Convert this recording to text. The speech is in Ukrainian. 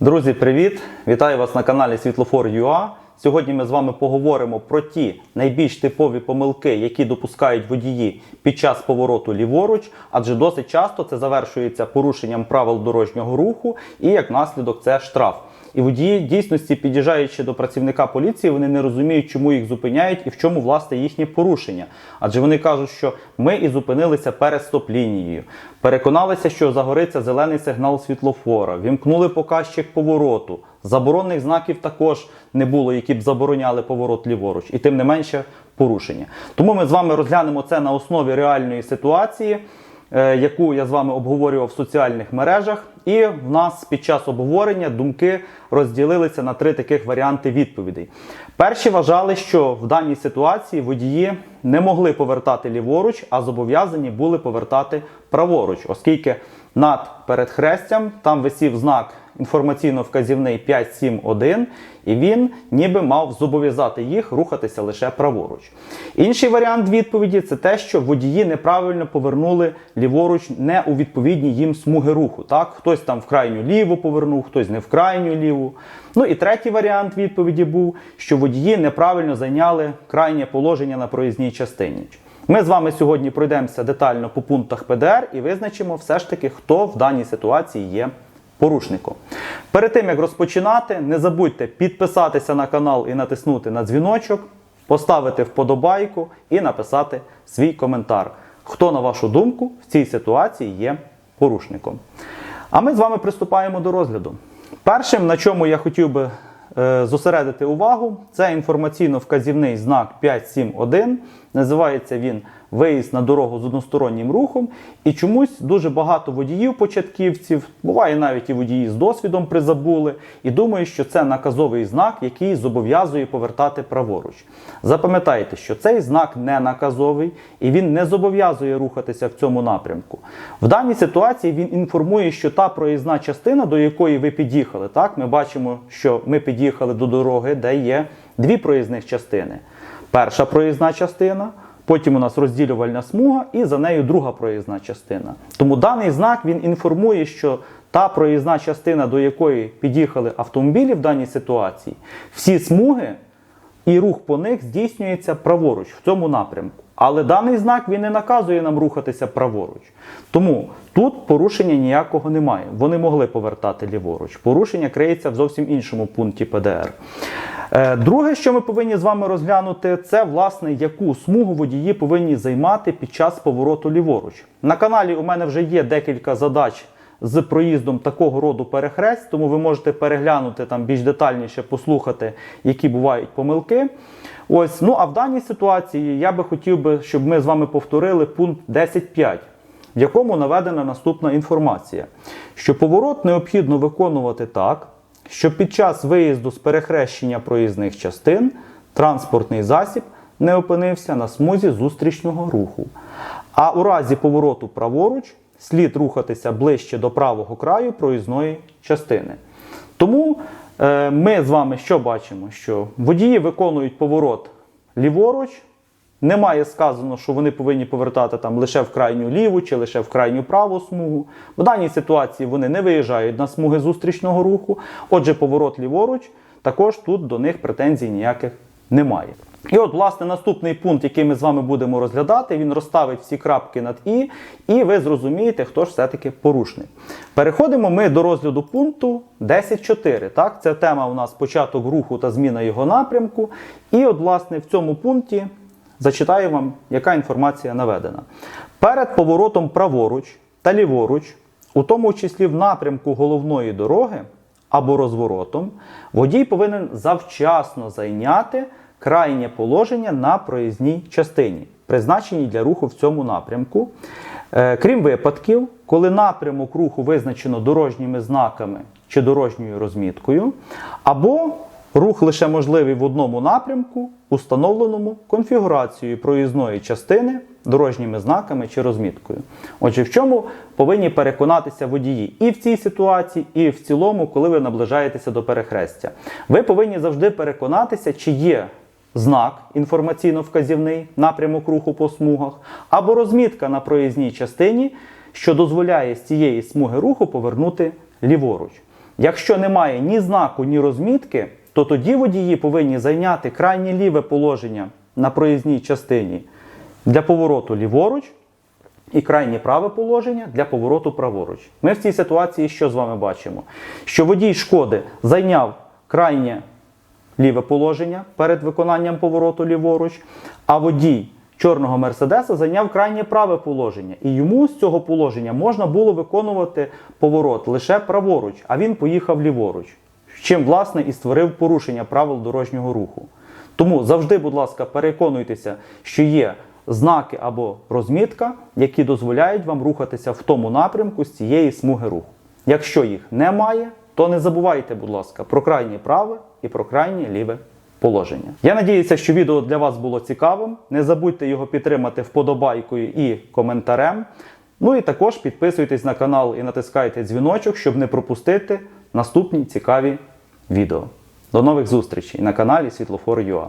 Друзі, привіт! Вітаю вас на каналі Світлофор.ua. Сьогодні ми з вами поговоримо про ті найбільш типові помилки, які допускають водії під час повороту ліворуч, адже досить часто це завершується порушенням правил дорожнього руху і як наслідок це штраф. І водії дійсності, під'їжджаючи до працівника поліції, вони не розуміють, чому їх зупиняють і в чому власне їхнє порушення. Адже вони кажуть, що ми і зупинилися перед стоп-лінією, переконалися, що загориться зелений сигнал світлофора, вімкнули показчик повороту. Заборонних знаків також не було, які б забороняли поворот ліворуч, і тим не менше порушення. Тому ми з вами розглянемо це на основі реальної ситуації е, яку я з вами обговорював в соціальних мережах. І в нас під час обговорення думки розділилися на три таких варіанти відповідей. Перші вважали, що в даній ситуації водії не могли повертати ліворуч, а зобов'язані були повертати праворуч, оскільки над передхрестям там висів знак інформаційно-вказівний 571, і він ніби мав зобов'язати їх рухатися лише праворуч. Інший варіант відповіді це те, що водії неправильно повернули ліворуч не у відповідні їм смуги руху. Так, хтось там в крайню ліву повернув, хтось не в крайню ліву. Ну і третій варіант відповіді був, що водії неправильно зайняли крайнє положення на проїзній частині. Ми з вами сьогодні пройдемося детально по пунктах ПДР і визначимо все ж таки, хто в даній ситуації є порушником. Перед тим як розпочинати, не забудьте підписатися на канал і натиснути на дзвіночок, поставити вподобайку і написати свій коментар. Хто, на вашу думку, в цій ситуації є порушником? А ми з вами приступаємо до розгляду. Першим, на чому я хотів би е, зосередити увагу, це інформаційно-вказівний знак 571. Називається він Виїзд на дорогу з одностороннім рухом. І чомусь дуже багато водіїв-початківців, буває навіть і водії з досвідом призабули, і думають, що це наказовий знак, який зобов'язує повертати праворуч. Запам'ятайте, що цей знак не наказовий і він не зобов'язує рухатися в цьому напрямку. В даній ситуації він інформує, що та проїзна частина, до якої ви під'їхали, так, ми бачимо, що ми під'їхали до дороги, де є дві проїзних частини. Перша проїзна частина, потім у нас розділювальна смуга, і за нею друга проїзна частина. Тому даний знак він інформує, що та проїзна частина, до якої під'їхали автомобілі в даній ситуації, всі смуги і рух по них здійснюється праворуч в цьому напрямку. Але даний знак він не наказує нам рухатися праворуч. Тому тут порушення ніякого немає. Вони могли повертати ліворуч. Порушення криється в зовсім іншому пункті ПДР. Е, Друге, що ми повинні з вами розглянути, це власне яку смугу водії повинні займати під час повороту ліворуч. На каналі у мене вже є декілька задач з проїздом такого роду перехрест, тому ви можете переглянути там більш детальніше, послухати, які бувають помилки. Ось, ну а в даній ситуації я би хотів би, щоб ми з вами повторили пункт 10.5, в якому наведена наступна інформація, що поворот необхідно виконувати так, щоб під час виїзду з перехрещення проїзних частин транспортний засіб не опинився на смузі зустрічного руху. А у разі повороту праворуч слід рухатися ближче до правого краю проїзної частини. Тому е, ми з вами що бачимо? Що водії виконують поворот ліворуч. Немає сказано, що вони повинні повертати там лише в крайню ліву чи лише в крайню праву смугу. В даній ситуації вони не виїжджають на смуги зустрічного руху. Отже, поворот ліворуч, також тут до них претензій ніяких немає. І от, власне, наступний пункт, який ми з вами будемо розглядати, він розставить всі крапки над І, і ви зрозумієте, хто ж все-таки порушник. Переходимо ми до розгляду пункту 10.4. Так, Це тема у нас початок руху та зміна його напрямку. І от, власне, в цьому пункті зачитаю вам, яка інформація наведена. Перед поворотом праворуч та ліворуч, у тому числі в напрямку головної дороги або розворотом, водій повинен завчасно зайняти крайнє положення на проїзній частині, призначеній для руху в цьому напрямку. Е, Крім випадків, коли напрямок руху визначено дорожніми знаками чи дорожньою розміткою, або рух лише можливий в одному напрямку, установленому конфігурацією проїзної частини дорожніми знаками чи розміткою. Отже, в чому повинні переконатися водії і в цій ситуації, і в цілому, коли ви наближаєтеся до перехрестя. Ви повинні завжди переконатися, чи є знак інформаційно-вказівний напрямок руху по смугах, або розмітка на проїзній частині, що дозволяє з цієї смуги руху повернути ліворуч. Якщо немає ні знаку, ні розмітки, то тоді водії повинні зайняти крайнє ліве положення на проїзній частині для повороту ліворуч і крайнє праве положення для повороту праворуч. Ми в цій ситуації що з вами бачимо? Що водій шкоди зайняв крайнє ліве положення перед виконанням повороту ліворуч, а водій чорного Мерседеса зайняв крайнє праве положення. І йому з цього положення можна було виконувати поворот лише праворуч, а він поїхав ліворуч. Чим, власне, і створив порушення правил дорожнього руху. Тому завжди, будь ласка, переконуйтеся, що є знаки або розмітка, які дозволяють вам рухатися в тому напрямку з цієї смуги руху. Якщо їх немає, то не забувайте, будь ласка, про крайнє праве і про крайнє ліве положення. Я надіюся, що відео для вас було цікавим. Не забудьте його підтримати вподобайкою і коментарем. Ну і також підписуйтесь на канал і натискайте дзвіночок, щоб не пропустити наступні цікаві відео. До нових зустрічей на каналі Світлофор.ua.